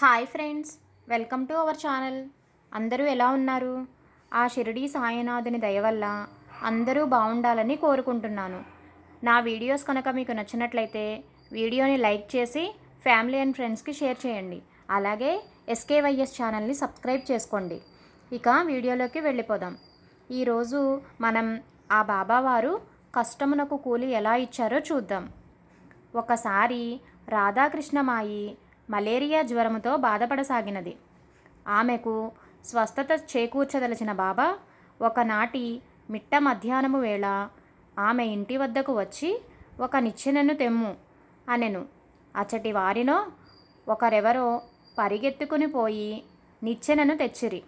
Hi friends welcome to our channel. అందరూ ఎలా ఉన్నారు? ఆ షిరిడి సాయినాథుని దయ వల్ల అందరూ బాగుండాలని కోరుకుంటున్నాను. నా వీడియోస్ కనుక మీకు నచ్చినట్లయితే వీడియోని లైక్ చేసి ఫ్యామిలీ అండ్ ఫ్రెండ్స్కి షేర్ చేయండి. అలాగే ఎస్కేవైఎస్ ఛానల్ని సబ్స్క్రైబ్ చేసుకోండి. ఇక వీడియోలోకి వెళ్ళిపోదాం. ఈరోజు మనం ఆ బాబావారు కష్టమునకు కూలి ఎలా ఇచ్చారో చూద్దాం. ఒకసారి రాధాకృష్ణమాయి మలేరియా జ్వరముతో బాధపడసాగినది. ఆమెకు స్వస్థత చేకూర్చదలచిన బాబా ఒకనాటి మిట్ట మధ్యాహ్నము వేళ ఆమె ఇంటి వద్దకు వచ్చి ఒక నిచ్చెనను తెమ్ము అనెను. అచ్చటి వారినో ఒకరెవరో పరిగెత్తుకుని పోయి నిచ్చెనను తెచ్చిరి.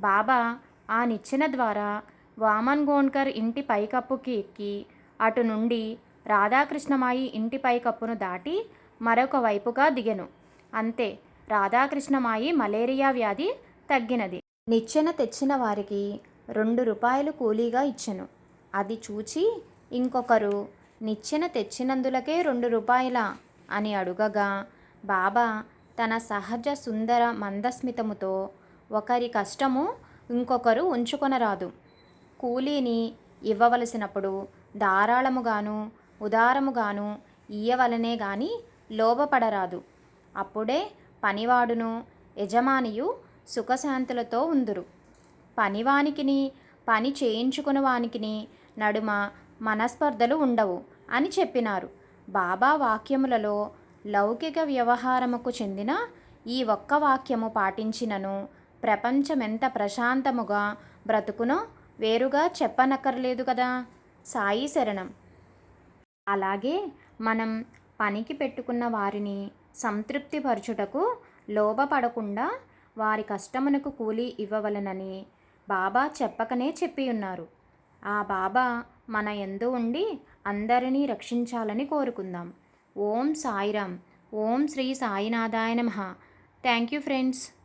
బాబా ఆ నిచ్చెన ద్వారా వామన్ గోన్కర్ ఇంటి పైకప్పుకి ఎక్కి అటు నుండి రాధాకృష్ణమాయి ఇంటి పైకప్పును దాటి మరొక వైపుగా దిగెను. అంతే. రాధాకృష్ణమాయి మలేరియా వ్యాధి తగ్గినది. నిచ్చెన తెచ్చిన వారికి రెండు రూపాయలు కూలీగా ఇచ్చెను. అది చూచి ఇంకొకరు నిచ్చెన తెచ్చినందులకే రెండు రూపాయల అని అడుగగా బాబా తన సహజ సుందర మందస్మితముతో ఒకరి కష్టము ఇంకొకరు ఉంచుకొనరాదు. కూలీని ఇవ్వవలసినప్పుడు ధారాళముగాను ఉదారముగాను ఇయ్యవలనే గాని లోభపడరాదు. అప్పుడే పనివాడును యజమానియు సుఖశాంతులతో ఉందురు. పనివానికిని పని చేయించుకుని వానికిని నడుమ మనస్పర్ధలు ఉండవు అని చెప్పినారు. బాబా వాక్యములలో లౌకిక వ్యవహారముకు చెందిన ఈ ఒక్క వాక్యము పాటించినను ప్రపంచమెంత ప్రశాంతముగా బ్రతుకునో వేరుగా చెప్పనక్కర్లేదు కదా? సాయి శరణం. అలాగే మనం పనికి పెట్టుకున్న వారిని సంతృప్తిపరచుటకు లోభపడకుండా వారి కష్టమునకు కూలి ఇవ్వవలనని బాబా చెప్పకనే చెప్పి ఉన్నారు ఆ బాబా మన ఎందు ఉండి అందరినీ రక్షించాలని కోరుకుందాం. ఓం సాయిరామ్ ఓం శ్రీ సాయినాథాయ నమ. Thank you friends.